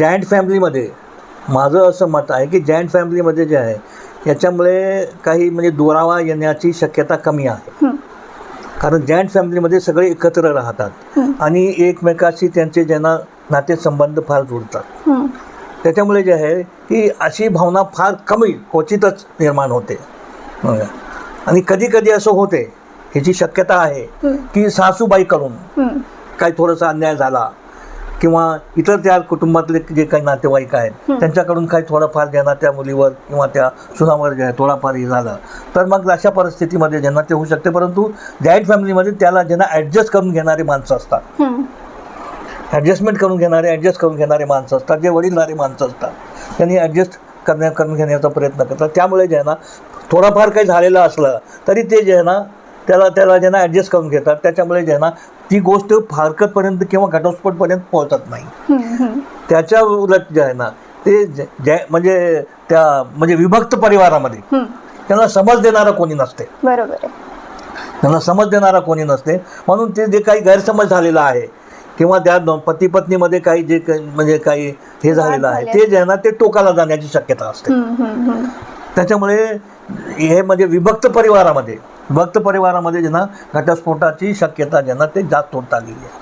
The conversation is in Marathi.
जॉईंट फॅमिलीमध्ये माझं असं मत आहे की जॉईंट फॅमिलीमध्ये जे आहे याच्यामुळे काही म्हणजे दुरावा येण्याची शक्यता कमी आहे. कारण जॉईंट फॅमिलीमध्ये सगळे एकत्र राहतात आणि एकमेकाशी त्यांचे ज्यांना नातेसंबंध फार जुळतात. त्याच्यामुळे जे आहे की अशी भावना फार कमी क्वचितच निर्माण होते. आणि कधी कधी असं होते ह्याची शक्यता आहे. की सासूबाईकडून हं. काही थोडासा अन्याय झाला किंवा इतर त्या कुटुंबातले जे काही नातेवाईक आहेत त्यांच्याकडून काही थोडंफार ज्यांना त्या मुलीवर किंवा त्या सुनावर जे आहे थोडाफार हे झालं. तर मग अशा परिस्थितीमध्ये ज्यांना ते होऊ शकते परंतु जॉईंट फॅमिलीमध्ये त्याला ज्यांना ॲडजस्ट करून घेणारे माणसं असतात. ॲडजस्टमेंट करून घेणारे ॲडजस्ट करून घेणारे माणसं असतात जे वडीलधारी माणसं असतात. त्यांनी ॲडजस्ट करण्या करून घेण्याचा प्रयत्न करतात. त्यामुळे जे आहे ना थोडाफार काही झालेलं असलं तरी ते जे आहे ना त्याला त्याला ज्यांना ॲडजस्ट करून घेतात त्याच्यामुळे जे आहे ना ती गोष्ट फारकतपर्यंत किंवा घटस्फोटपर्यंत पोहोचत नाही. त्याच्या उलट जे आहे ना ते जे म्हणजे त्या म्हणजे विभक्त परिवारामध्ये हं. त्यांना समज देणारं कोणी नसते बरोबर त्यांना समज देणारा कोणी नसते म्हणून ते जे काही गैरसमज झालेला आहे किंवा त्या पती पत्नीमध्ये काही जे म्हणजे काही हे झालेलं आहे. ते जे आहे ना ते टोकाला जाण्याची शक्यता असते. त्याच्यामुळे हे म्हणजे विभक्त परिवारामध्ये भक्त परिवारामध्ये ज्यांना घटस्फोटाची शक्यता ज्यांना ते जास्त होत आलेली आहे.